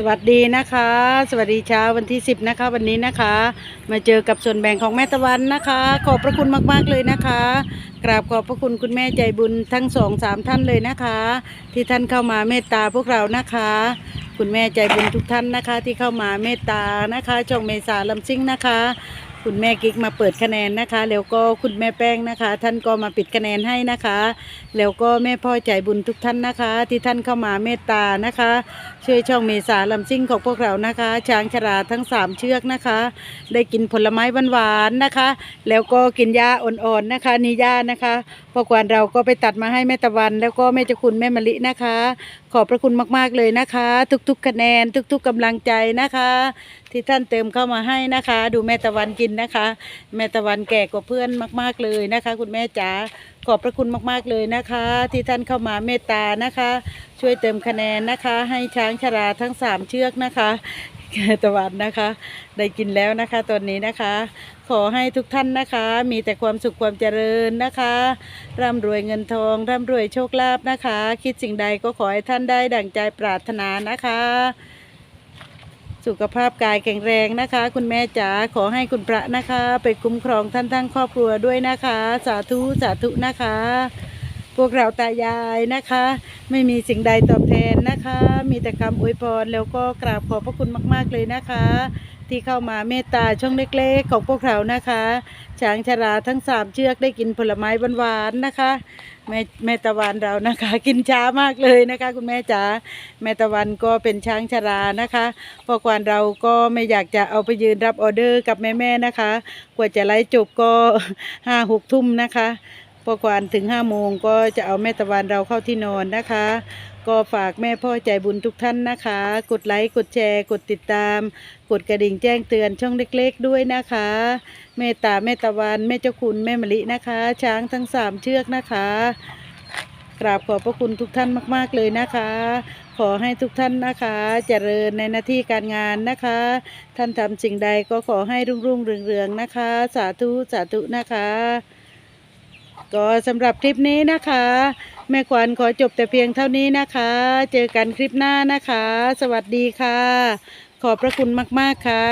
สวัสดีนะคะ สวัสดีเช้าวันที่ 10 นะคะ วันนี้นะคะ มาเจอกับส่วนแบ่งของแม่ตะวันนะคะ ขอบพระคุณมากๆเลยนะคะ กราบขอบพระคุณคุณแม่ใจบุญทั้งสองสามท่านเลยนะคะ ที่ท่านเข้ามาเมตตาพวกเรานะคะ คุณแม่ใจบุญทุกท่านนะคะ ที่เข้ามาเมตตานะคะช่องเมษาลำซิ่งนะคะ คุณแม่กิ๊กมาเปิดคะแนนนะคะ แล้วก็คุณแม่แป้งนะคะ ท่านก็มาปิดคะแนนให้นะคะ แล้วก็แม่พ่อใจบุญทุกท่านนะคะ ที่ท่านเข้ามาเมตตานะคะ ช่วยช่องเมษาลำซิ่งของพวกเรานะคะ ช้างชราทั้งสามเชือกนะคะ ได้กินผลไม้หวานๆนะคะ แล้วก็กินหญ้าอ่อนๆนะคะนี่หญ้านะคะพอกวนเราก็ไปตัดมาให้แม่ตะวัน แล้วก็แม่เจ้าคุณแม่มะลินะคะ ขอบพระคุณมากๆเลยนะคะ ทุกๆคะแนนทุก ๆกำลังใจนะคะที่ท่านเติมเข้ามาให้นะคะ ดูแม่ตะวันกินนะคะ แม่ตะวันแก่กว่าเพื่อนมาก ๆเลยนะคะ คุณแม่จ๋าขอบพระคุณมาก ๆเลยนะคะ ที่ท่านเข้ามาเมตตานะคะ ช่วยเติมคะแนนนะคะ ให้ช้างชราทั้งสามเชือกนะคะแม่ตะวันนะคะ ได้กินแล้วนะคะตอนนี้นะคะ ขอให้ทุกท่านนะคะ มีแต่ความสุขความเจริญนะคะร่ำรวยเงินทองร่ำรวยโชคลาภนะคะ คิดสิ่งใดก็ขอให้ท่านได้ดั่งใจปรารถนานะคะ สุขภาพกายแข็งแรงนะคะ คุณแม่จ๋าขอให้คุณพระนะคะ ไปคุ้มครองท่านทั้งครอบครัวด้วยนะคะ สาธุสาธุนะคะ พวกเราตายายนะคะ ไม่มีสิ่งใดตอบแทนนะคะ มีแต่คำอวยพรแล้วก็กราบขอบพระคุณมาก ๆ เลยนะคะ ที่เข้ามาเมตตาช่องเล็กๆ ของพวกเรานะคะช้างชราทั้งสามเชือกได้กินผลไม้หวานๆนะคะ แม่แม่ตะวันเรานะคะ กินช้ามากเลยนะคะ คุณแม่จ๋าแม่ตะวันก็เป็นช้างชรานะคะพอกวานเราก็ไม่อยากจะเอาไปยืนรับออเดอร์กับแม่ๆนะคะ กว่าจะไลฟ์จบก็ห้าหกทุ่มนะคะ พอกวานถึงห้าโมงก็จะเอาแม่ตะวันเราเข้าที่นอนนะคะ ก็ฝากแม่พ่อใจบุญทุกท่านนะคะ กดไลค์กดแชร์ กดติดตาม กดกระดิ่งแจ้งเตือนช่องเล็กๆด้วยนะคะเมตตาแม่ตะวันแม่เจ้าคุณแม่มะลินะคะ ช้างทั้งสามเชือกนะคะกราบขอบพระคุณทุกท่านมาก ๆ เลยนะคะ ขอให้ทุกท่านนะคะเจริญในหน้าที่การงานนะคะ ท่านทำสิ่งใดก็ขอให้รุ่งรุ่งเรืองเรืองนะคะ สาธุ สาธุนะคะ ก็สำหรับคลิปนี้นะคะ แม่ขวัญขอจบแต่เพียงเท่านี้นะคะ เจอกันคลิปหน้านะคะ สวัสดีค่ะ ขอบพระคุณมาก ๆ ค่ะ